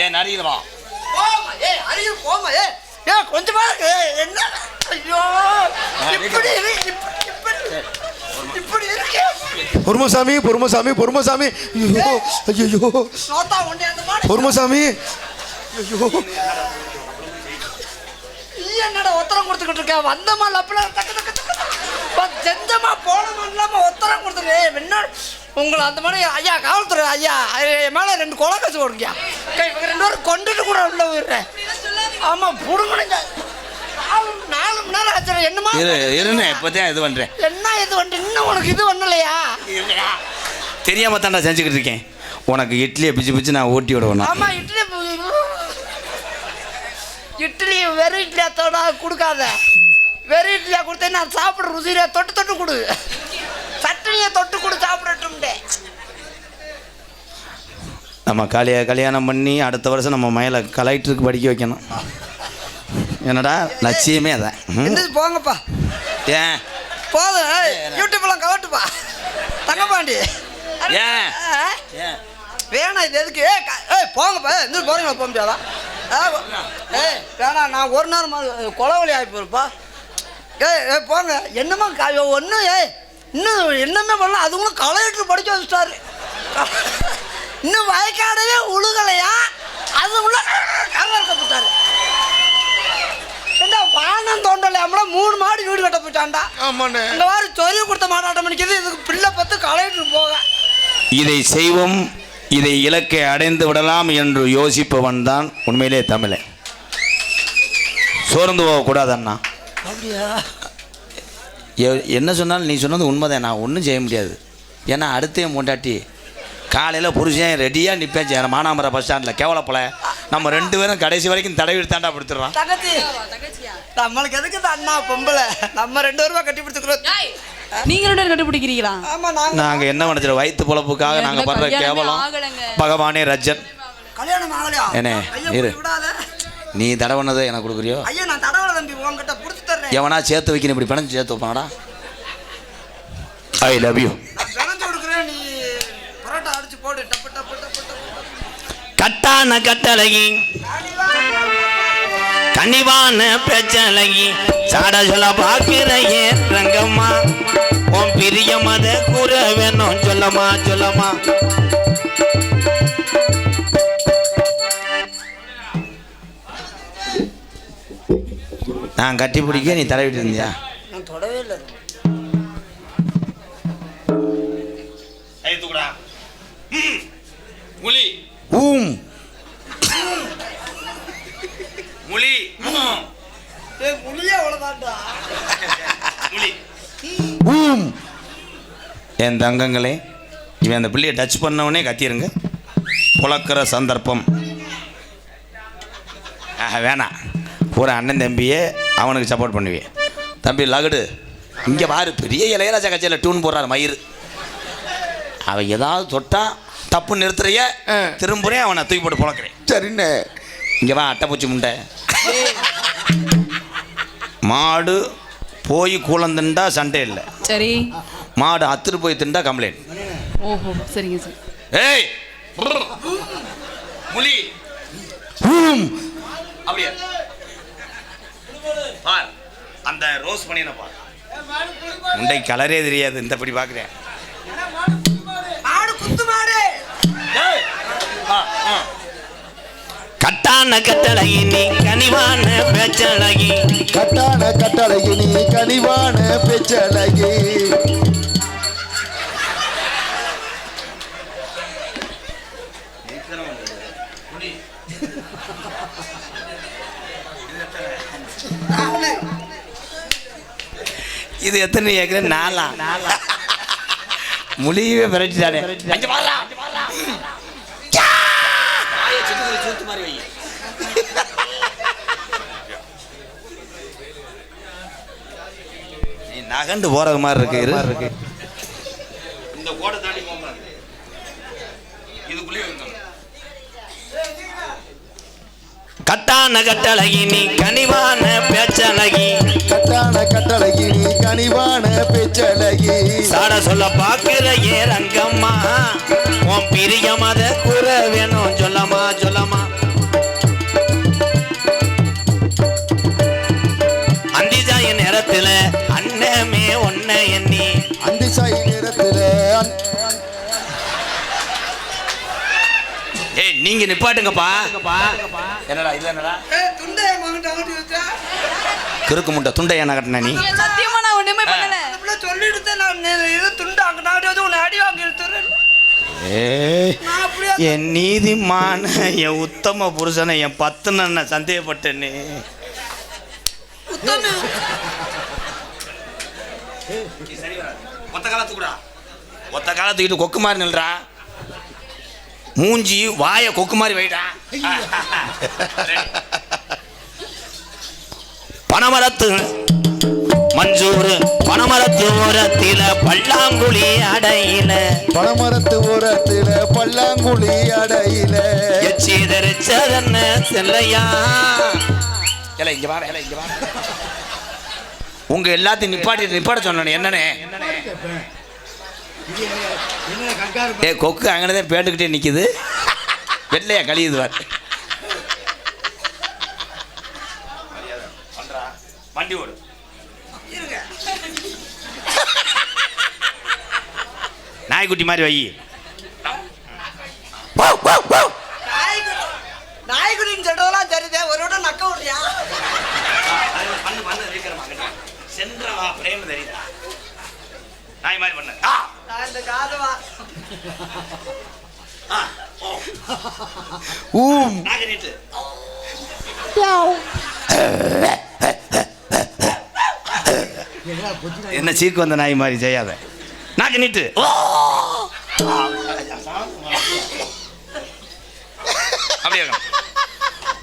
ஏன் நடிகர் வா. ஏ அறிவு போமா ஏ. ஏ கொஞ்சமா ஏ என்ன? ஐயோ இப்படி இப்படி இருக்கே. பொறுமசாமி பொறுமசாமி பொறுமசாமி. ஐயோ ஐயோ பொறுமசாமி. ஐயோ என்னடா உத்தரம் கொடுத்துக்கிட்டு இருக்க? வந்தமா லப்பல டக்கு டக்கு. செஞ்சமா போனமா இல்லாம உத்தரம் உங்களை அந்த மாதிரி ஐயா காவல்துறை ஐயா என் மேல ரெண்டு கொலை கச்சு போடுங்க இவங்க ரெண்டு பேரும் கொண்டுட்டு கூட உள்ள போயிடுறேன். ஆமா புடுங்கணுங்க நாலு மணி நேரம் ஆச்சு என்னமா இரு இருண்ணே இப்போதான் இது பண்ணுறேன் என்ன இது வந்து இன்னும் உனக்கு இது பண்ணலையா? தெரியாம தாண்டா செஞ்சுக்கிட்டு இருக்கேன். உனக்கு இட்லியை பிச்சு பிச்சு நான் ஊட்டி விடுவேன் ஆமா இட்லி இட்லி வெறும் இட்லியா தொட கொடுக்காத. வெறும் இட்லியா கொடுத்தே நான் சாப்பிட ருசியா தொட்டு தொட்டு கொடு. சட்னியை தொட்டு கொடு சாப்பிடட்டும்டே. நம்ம கல்யா கல்யாணம் பண்ணி அடுத்த வருஷம் நம்ம மயில கலெக்டருக்கு படிக்க வைக்கணும். என்னடா? லட்சியமே அதான். போங்கப்பா. ஏன்? போதும் யூடியூப்லாம் கவட்டுப்பா தங்கப்பாண்டி. ஏன்? வேணாம் இது எதுக்கு? ஏ ஏய் போங்கப்பா. இந்த போறீங்களா? போக முடியாதா? ஏய் வேணாம் நான் ஒரு நேரம் கொலவழி ஆகி போயிருப்பா. ஏய் ஏய் போங்க. என்னம்மா ஒன்றும் ஏய் இன்னும் என்னமே பண்ணல அதுங்களும் கலெக்டர் படிக்க வச்சுட்டாரு. இன்னும் வயக்காடவே உழுகலையா? அது உள்ள கலக்கப்பட்டாரு ஏண்டா வானம் தோண்டலையாமல மூணு மாடி வீடு கட்ட போயிட்டான்டா. ஆமாண்ணே. இந்த மாதிரி சொரிய கொடுத்த மாட்டாட்டம் பண்ணிக்கிறது இதுக்கு பிள்ளை பத்து கலெக்டர் போக. இதை செய்வோம் இதை இலக்கை அடைந்து விடலாம் என்று யோசிப்பவன் தான் உண்மையிலே தமிழன். சோர்ந்து போகக்கூடாது அண்ணா. அப்படியா? என்ன சொன்னாலும் நீ சொன்னது உண்மைதான். நான் ஒன்றும் செய்ய முடியாது. ஏன்னா அடுத்த என் பொண்டாட்டி காலையில் புருஷன் ரெடியாக நிற்பேன் செய்யணும் மானாமரம் பஸ் ஸ்டாண்டில் கேவலப்பல நம்ம ரெண்டு பேரும் கடைசி வரைக்கும் தடவி தாண்டா தங்கச்சி. நம்மளுக்கு எதுக்கு அண்ணா பொம்பளை? நம்ம ரெண்டு பேருமா கட்டி பிடிச்சிக்கிறோம். நீங்க ரெண்டு பேரும் கண்டுபிடிக்கிறீங்களா ஆமா நாங்க நாங்கள் என்ன நினைச்சிடும் வயிற்று பொழப்புக்காக நாங்கள் படுற கல்யாணமே கேவலம். பகவானே ரஜன். கல்யாணம் ஆகலையா? அண்ணே, ஐயா இரு. நீ தடவுனதை எனக்கு கொடுக்குறியோ? ஐயா நான் தடவலை தம்பி உங்ககிட்ட புடிச்சு தர்றேன் எவனா சேர்த்து வைக்கணும் இப்படி பிணைஞ்சு சேர்த்து வைப்பானடா ஐ லவ் யூ கட்டான கட்டழகி கனிவான பேச்சழகி சாட சொல்ல பாக்கிற ஏன் ரங்கம்மா. உன் பிரிய மத கூற வேணும் சொல்லமா சொல்லமா. நான் கட்டி பிடிக்க நீ தடவிட்டு இருந்தியா? நான் தொடவே இல்லை. முலி ஊம். முலி புளியே அவ்வளோதான்டா முலி ஊம். என் தங்கங்களே இவன் அந்த பிள்ளையை டச் பண்ணவனே கத்திருங்க. புழக்கிற சந்தர்ப்பம். ஆஹா, வேணாம். பூரா அண்ணன் தம்பியே அவனுக்கு சப்போர்ட் பண்ணுவேன் தம்பி லகுடு. இங்கே பாரு பெரிய இளையராஜா கட்சியில் டியூன் போடுறாரு மயிறு. அவன் ஏதாவது தொட்டா தப்பு நிறுத்துறைய திரும்புறேன் அவனை தூக்கி போட்டு புழக்கிறேன். சரிண்ணே. இங்கே வா அட்டைப்பூச்சி முண்டை. மாடு போய் கூலம் திண்டா சண்டை இல்லை. சரி. மாடு அத்துட்டு போய் திண்டா கம்ப்ளைண்ட் ஓஹோ சரிங்க சார். ஏய். முலி அப்படியே. பார். அந்த ரோஸ் பண்ணின பார். முண்டை கலரே தெரியாது இந்த படி பார்க்குறேன் மாடு குத்து மாடு. கட்டான கட்டழகி நீ கனிவான பேச்சழகி. கட்டான கட்டழகி நீ கனிவான பெச்சழகி. இது எத்தனை ஏக்கர்? நாலா. முழியவே விரட்டிட்டானே. அஞ்சு வாரா நீ நகண்டு போறது மாதிரி இருக்கு இரு. இந்த கோடை தாண்டி போக இதுக்குள்ளேயே கட்டான கட்டழகி நீ கனிவான பேச்சழகி. கட்டான கட்டழகி நீ கனிவான பெச்சழகி. சாட சொல்ல பாக்குற ஏ ரங்கம்மா. உன் பிரிய மத கூற வேணும் சொல்லமா சொல்லமா. நீங்க நிப்பாட்டுங்கப்பா என்னடா இது என்னடா கிறுக்கு முட்டை துண்டை என்ன கட்டின நீ சத்தியமா நான் ஒண்ணுமே பண்ணல அந்த பிள்ளை சொல்லிட்டு நான் நே- இது துண்டை அங்கே நாடி வந்து உன்னை அடி வாங்கி என் நீதிமான என் உத்தம புருஷனை என் பத்து நான் சந்தேகப்பட்டேனே உத்தமி ஒத்த காலத்துக்குடா ஒத்த காலத்துக்கிட்டு கொக்கு மாதிரி நில்றா மூஞ்சி வாய கொக்கு மாதிரி வைடா பனமரத்து மஞ்சூர் பனமரத்து ஓரத்தில பல்லாங்குழி அடையில. பனமரத்து ஓரத்தில பல்லாங்குழி அடையில. எச்சீதரிச்சதன்ன செல்லையா? ஏல இங்க வாடா ஏல இங்க வாடா. உங்க எல்லாத்தையும் நிப்பாட்டி நிப்பாட்ட சொன்னேன் என்னனே? ஏ கொக்கு அங்கனதான் பேண்டுக்கிட்டே நிக்குது. வெள்ளையா கழியுது வார் வண்டி ஓடு நாய்க்குட்டி மாதிரி வை நாய்க்குட்டி நாய்க்குட்டின்னு சொல்றதெல்லாம் சரிதே ஒரு விட நக்க விடுறியா பண்ணு பண்ணு சீக்கிரமா சென்றவா பிரேம தெரியுதா நாய் மாதிரி பண்ணு ஆ நான் இந்த காதவா ஆ ஓ ஊம் என்ன சீக்கு வந்த நாய் மாதிரி செய்யாத நாக்கு நீட்டு. ஓ. அப்படியே.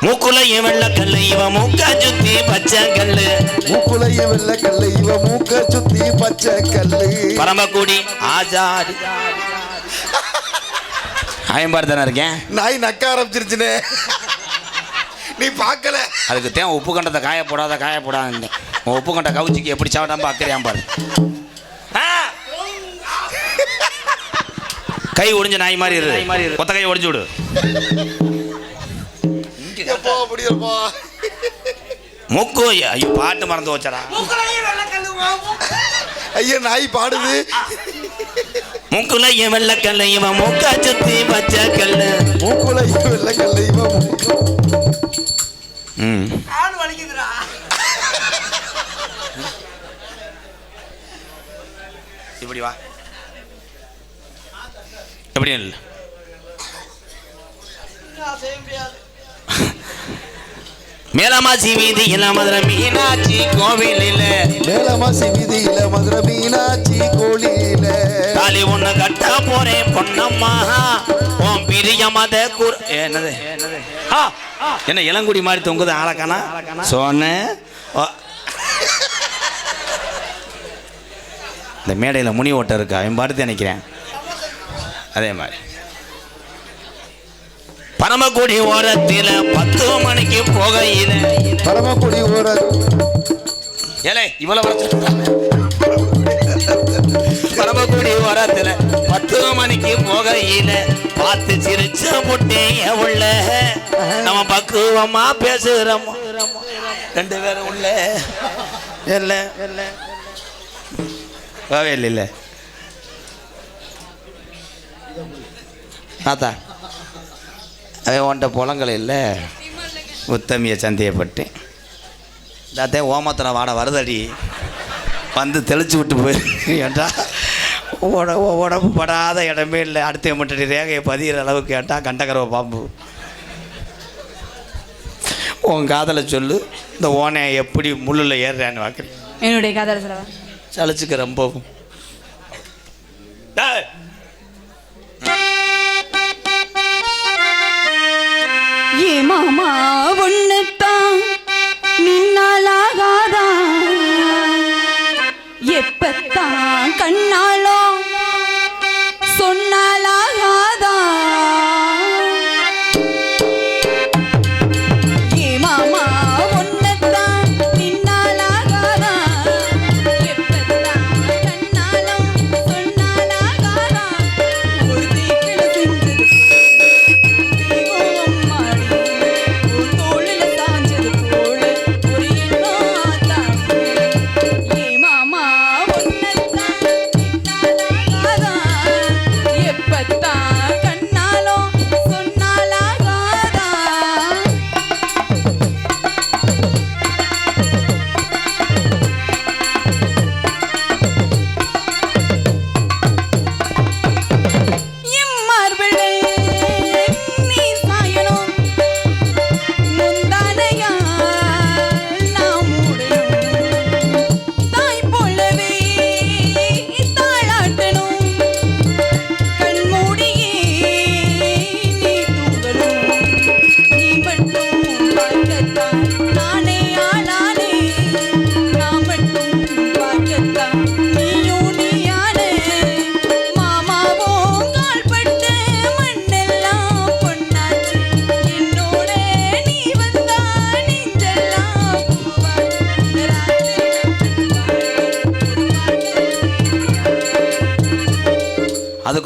மூக்குலையும் வெள்ளக்கல்லு இவன் மூக்கா சுத்தி பச்சை கல்லு. மூக்குலைய வெள்ள கல்லு இவ மூக்க சுத்தி பச்சை கல்லு. பரம்பக்குடி ஆஜாடி. ஆயம்பாடு தானே இருக்கேன்? நாய் நக்க ஆரம்பிச்சிருச்சுனே. நீ பார்க்கல. அதுக்கு தேன் உப்பு கண்டத்தை காய போடாத காய போடாத உன் உப்பு கண்ட கவுச்சிக்கு எப்படி சாப்பிடாம அக்கறையாம் பாரு. ஆ! கை ஒடிஞ்ச நாய் மாதிரி இரு. கொத்த கை ஒடிஞ்சு விடு. மூக்கு ஐயோ பாட்டு மறந்து வச்சடா ஐயா நாய் பாடுது. மூக்குல என் வெள்ளக்கல்ல இவன் மூக்கா சுத்தி பச்சை கல்லு. மூக்குலைய வெள்ள கல்லு இவ மூக்க. ம். ஆள் வலிக்குதுடா. இப்படி வா. எப்படி இல்லை. மேலமாசி வீதி இளமதுரை மீனாட்சி கோவிலில். மேலமாசி வீதியில மதுரை மீனாட்சி கோழியில தாலி ஒண்ணு கட்ட போறேன் பொன்னம்மா. உன் பிரிய மத குர் என்னது? என்ன இளங்குடி மாதிரி தொங்குது ஆளக்கானா சொன்ன. இந்த மேடையில் முனி ஓட்டம் இருக்கா? அவன் பாட்டு நினைக்கிறேன் அதே மாதிரி. பரமக்குடி ஓரத்தில் பத்து மணிக்கு போகையில். பரமக்குடி ஓர ஏலே இவ்வளவு பரமக்குடி ஓரத்துல பத்து மணிக்கு போகையில பார்த்து சிரிச்ச புட்டேன் உள்ள. நம்ம பக்குவமா பேசுறோம்? ரெண்டு பேரும் உள்ள. இல்ல. வாவே இல்லை இல்ல. தாத்தா அதே உன்ட்ட புலங்கள் இல்லை. உத்தமியை சந்தேகப்பட்டேன் தாத்தே ஓமத்தில் வாட வருதடி. வந்து தெளிச்சு விட்டு போயிருக்கா உட உடம்பு படாத இடமே இல்லை. அடுத்த மட்டும் ரேகையை பதிகிற அளவுக்கு கேட்டால் கண்டகரவ பாம்பு. உன் காதலை சொல்லு. இந்த ஓனையை எப்படி முள்ளில் ஏறுறான்னு பார்க்குறேன் என்னுடைய காதல செலவா சளிச்சுக்க ரொம்பவும்.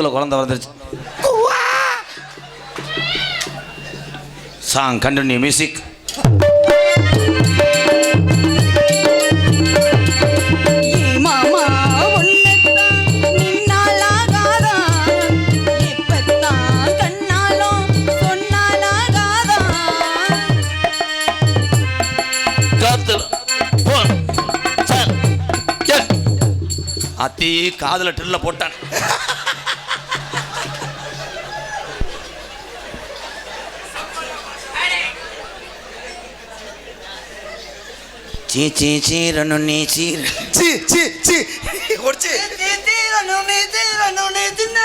வகுத்துல குழந்தை வந்துருச்சு சாங் கண்டினியூ மியூசிக் ஏ மாமா உன்னைத்தான் நின்னாலாகாதா? சீ சீ சீரனு நீ சீர சி சி சி. ஒடிச்சு. தீரணும் நீ தீரணும் நீ தின்னா